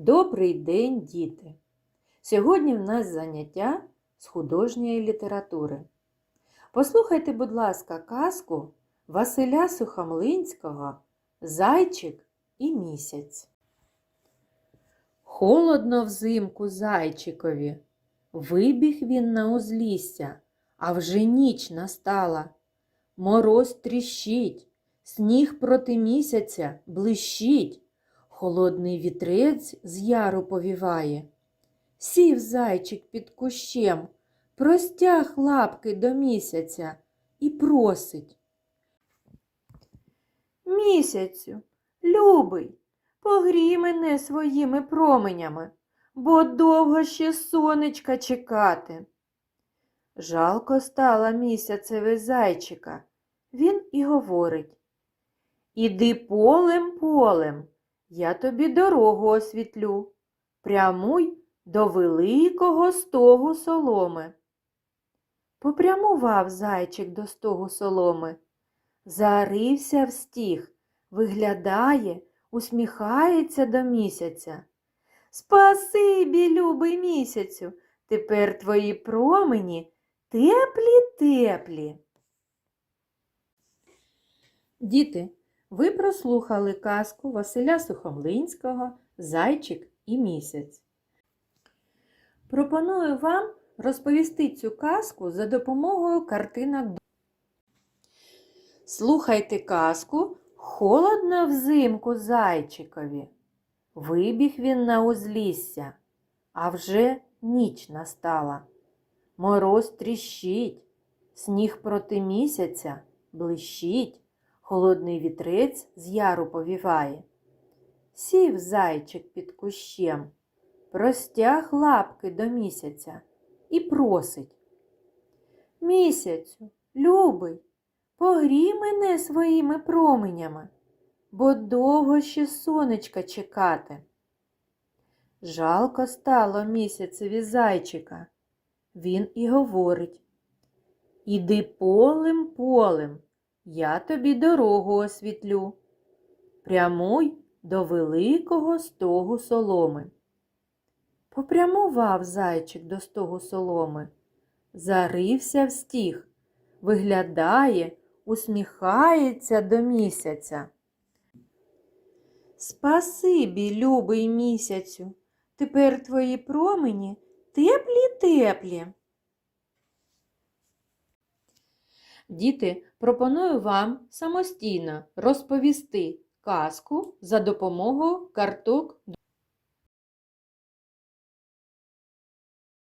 Добрий день, діти! Сьогодні в нас заняття з художньої літератури. Послухайте, будь ласка, казку Василя Сухомлинського Зайчик і місяць. Холодно взимку зайчикові. Вибіг він на узлісся, а вже ніч настала. Мороз тріщить, сніг проти місяця блищить. Холодний вітрець з яру повіває. Сів зайчик під кущем, простяг лапки до місяця і просить. Місяцю, любий, погрій мене своїми променями, бо довго ще сонечка чекати. Жалко стало місяцеві зайчика. Він і говорить. Іди полем полем, я тобі дорогу освітлю. Прямуй до великого стогу соломи. Попрямував зайчик до стогу соломи. Зарився в стіг, виглядає, усміхається до місяця. Спасибі, любий місяцю, тепер твої промені теплі теплі. Діти, ви прослухали казку Василя Сухомлинського Зайчик і місяць. Пропоную вам розповісти цю казку за допомогою картинок. Слухайте казку Холодно взимку зайчикові. Вибіг він на узлісся, а вже ніч настала. Мороз тріщить, сніг проти місяця блищить, холодний вітрець з яру повіває. Сів зайчик під кущем, простяг лапки до місяця і просить. Місяцю, любий, погрій мене своїми променями, бо довго ще сонечка чекати. Жалко стало місяцеві зайчика. Він і говорить Іди полем полем, я тобі дорогу освітлю. Прямуй до великого стогу соломи. Попрямував зайчик до стогу соломи, зарився в стіг, виглядає, усміхається до місяця. Спасибі, любий місяцю, тепер твої промені теплі теплі. Діти, пропоную вам самостійно розповісти казку за допомогою карток